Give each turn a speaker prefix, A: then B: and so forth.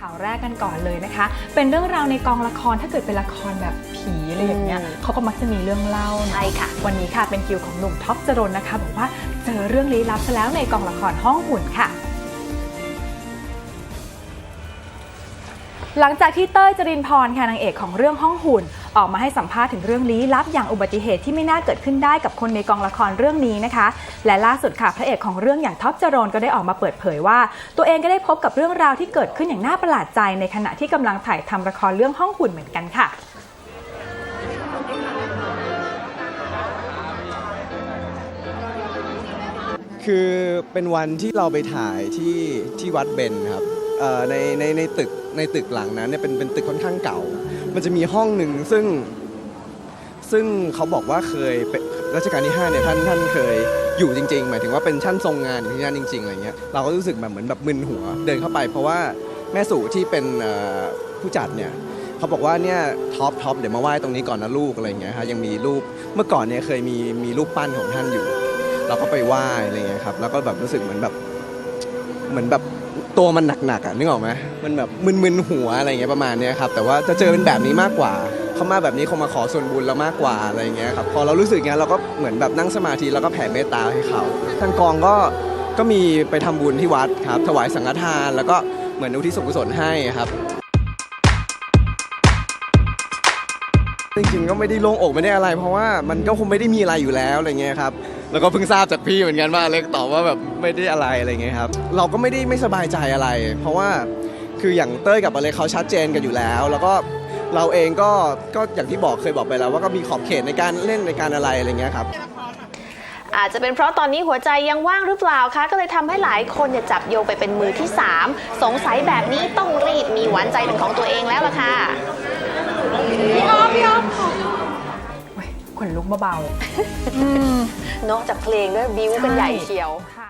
A: ข่าวแรกกันก่อนเลยนะคะ เป็นเรื่องราวในกองละครถ้าเกิดเป็นละครแบบผีอะไรอย่างเงี้ย
B: อืม
A: เขาก็มักจะมีเรื่องเล่าเนอะ
B: ใช่ค่ะ
A: วันนี้ค่ะเป็นคิวของหนุ่มท็อปจรนนะคะบอกว่าเจอเรื่องลี้ลับซะแล้วในกองละครห้องหุ่นค่ะหลังจากที่เต้ยจรินพรค่ะนางเอกของเรื่องห้องหุ่น ออกมาให้สัมภาษณ์ถึงเรื่องลี้ลับอย่างอุบัติเหตุที่ไม่น่าเกิดขึ้นได้กับคนในกองละครเรื่องนี้นะคะ และล่าสุดค่ะพระเอกของเรื่องอย่างท็อปจรนก็ได้ออกมาเปิดเผยว่า ตัวเองก็ได้พบกับเรื่องราวที่เกิดขึ้นอย่างน่าประหลาดใจในขณะที่กำลังถ่ายทำละครเรื่องห้องหุ่นเหมือนกันค่ะ
C: คือเป็นวันที่เราไปถ่ายที่ที่วัดเบนครับ ในในในตึกในตึกหลังนั้นเนี่ยเป็นเป็นตึกค่อนข้างเก่า มันจะมีห้องหนึ่งซึ่งซึ่งเขาบอกว่าเคยเป็นรัชกาลที่5เนี่ยท่านท่านเคยอยู่จริง ๆ หมายถึงว่าเป็นชั้นทรงงานอยู่ที่นั่นจริงๆอะไรเงี้ยเราก็รู้สึกแบบเหมือนแบบมึนหัวเดินเข้าไป เพราะว่าแม่สู่ที่เป็นผู้จัดเนี่ยเขาบอกว่าเนี่ยท็อปท็อปเดี๋ยวมาไหว้ตรงนี้ก่อนนะลูกอะไรเงี้ยฮะยังมีรูปเมื่อก่อนเนี่ยเคยมีมีรูปปั้นของท่านอยู่ เราก็ไปไหว้อะไรเงี้ยครับแล้วก็แบบรู้สึกเหมือนแบบเหมือนแบบ ตัวมันหนักๆอะนึกออกไหมมันแบบมึนๆหัวอะไรเงี้ยประมาณเนี้ยครับแต่ว่าจะเจอเป็นแบบนี้มากกว่า เขามาแบบนี้เขามาขอส่วนบุญเรามากกว่าอะไรเงี้ยครับพอเรารู้สึกงั้นเราก็เหมือนแบบนั่งสมาธิแล้วก็แผ่เมตตาให้เขาทางกองก็ก็มีไปทำบุญที่วัดครับถวายสังฆทาน แล้วก็เหมือนอุทิศส่วนกุศลให้ครับ จริงๆก็ไม่ได้โล่งอกไม่ได้อะไร เพราะว่ามันก็คงไม่ได้มีอะไรอยู่แล้วอะไรเงี้ยครับแล้วก็เพิ่งทราบจากพี่เหมือนกันว่าเล็กตอบว่าแบบไม่ได้อะไรอะไรเงี้ยครับเราก็ไม่ได้ไม่สบายใจอะไร เพราะว่าคืออย่างเต้ยกับอะไรเขาชัดเจนกันอยู่แล้ว แล้วก็เราเองก็ก็อย่างที่บอกเคยบอกไปแล้วว่าก็มีขอบเขตในการเล่นในการอะไรอะไรเงี้ยครับ
B: อาจจะเป็นเพราะตอนนี้หัวใจยังว่างหรือเปล่าคะ ก็เลยทำให้หลายคนเนี่ยจับโยงไปเป็นมือที่ 3 สงสัยแบบนี้ต้องรีบมีหวานใจเป็นของตัวเองแล้วล่ะค่ะ
A: ขนลุกเบาๆ
B: นอกจากเพลงด้วยบิ้วกันใหญ่เชียว
A: ค่ะ